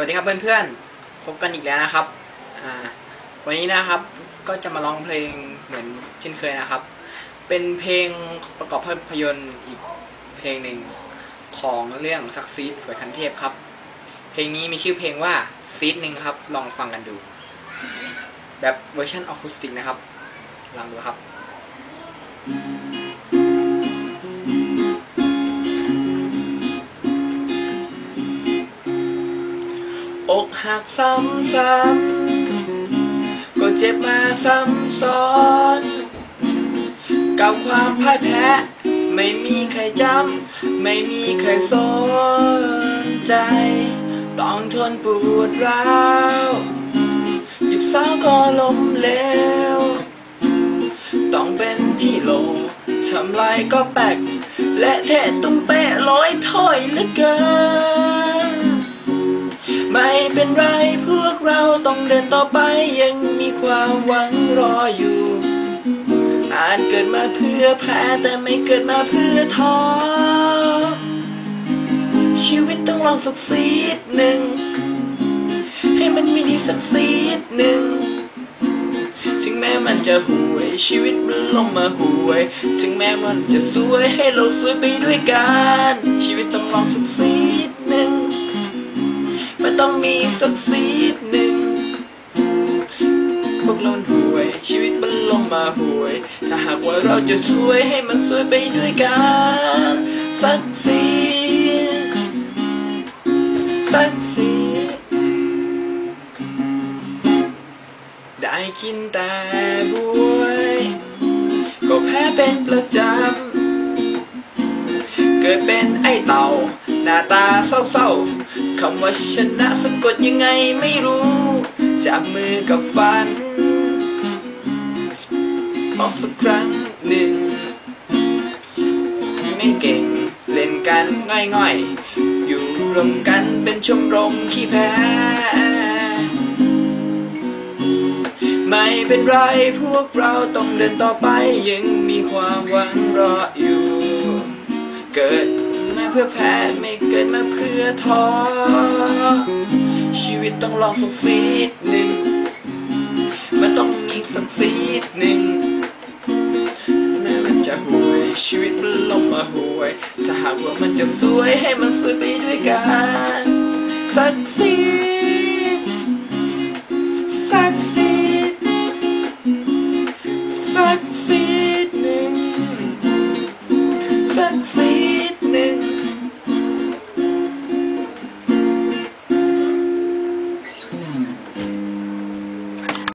วัสดีครับเพื่อนๆ พบกันอีกแล้วนะครับ วันนี้นะครับก็จะมาร้องเพลงเหมือนเช่นเคยนะครับ เป็นเพลงประกอบภาพยนตร์อีกเพลงหนึ่งของเรื่องซักซีดเผื่อคันเทพครับ เพลงนี้มีชื่อเพลงว่าซีดหนึ่งครับ ลองฟังกันดู แบบเวอร์ชันอะคูสติกนะครับ ลองดูครับอก หักซ้ำซ้ำก็เจ็บมาซ้ำซ้อน กับความพ่ายแพ้ ไม่มีใครจำไม่มีใครสนใจ ต้องทนปวดร้าวหยิบสาวก็ล้มเหลว ต้องเป็นที่โหลทำไรก็แปลกและแทะตุ้มเป๊ะร้อยถ้อยเหลือเกิน เป็นไรพวกเราต้องเดินต่อไปยังมีความหวังรออยู่ อาจเกิดมาเพื่อแพ้แต่ไม่เกิดมาเพื่อท้อ ชีวิตต้องลองสักซีดหนึ่ง ให้มันมีดีสักซีดหนึ่ง ถึงแม้มันจะห่วย ชีวิตมันลงมาห่วย ถึงแม้มันจะสวยให้เราสวยไปด้วยกัน ชีวิตต้องลองสักซี ต้องมีสักซีดหนึ่งพวกเรามันห่วย ชีวิตมันลงมาห่วย ถ้าหากว่าเราจะสวยให้มันสวยไปด้วยกันสักซีสักซีได้กินแต่บวย ก็แพ้เป็นประจำ เกิดเป็นไอ้เต่า หน้าตาเศร้าๆ คำว่าชนะสะกดยังไงไม่รู้ จับมือกับฟันออกสักครั้งหนึ่ง ไม่เก่ง เล่นกันง่อยๆ อยู่รวมกันเป็นชมรมขี้แพ้ ไม่เป็นไรพวกเราต้องเดินต่อไปยังมีความหวังรออยู่ เกิดมาเพื่อแพ้ไม่เกิดมาเพื่อท้อ ชีวิตต้องลองสักซีดหนึ่งมันต้องมีสักซีดหนึ่งแม้มันจะห่วย ชีวิตมันลงมาห่วย ถ้าหากว่ามันจะสวยให้มันสวยไปด้วยกัน สักซีดสัก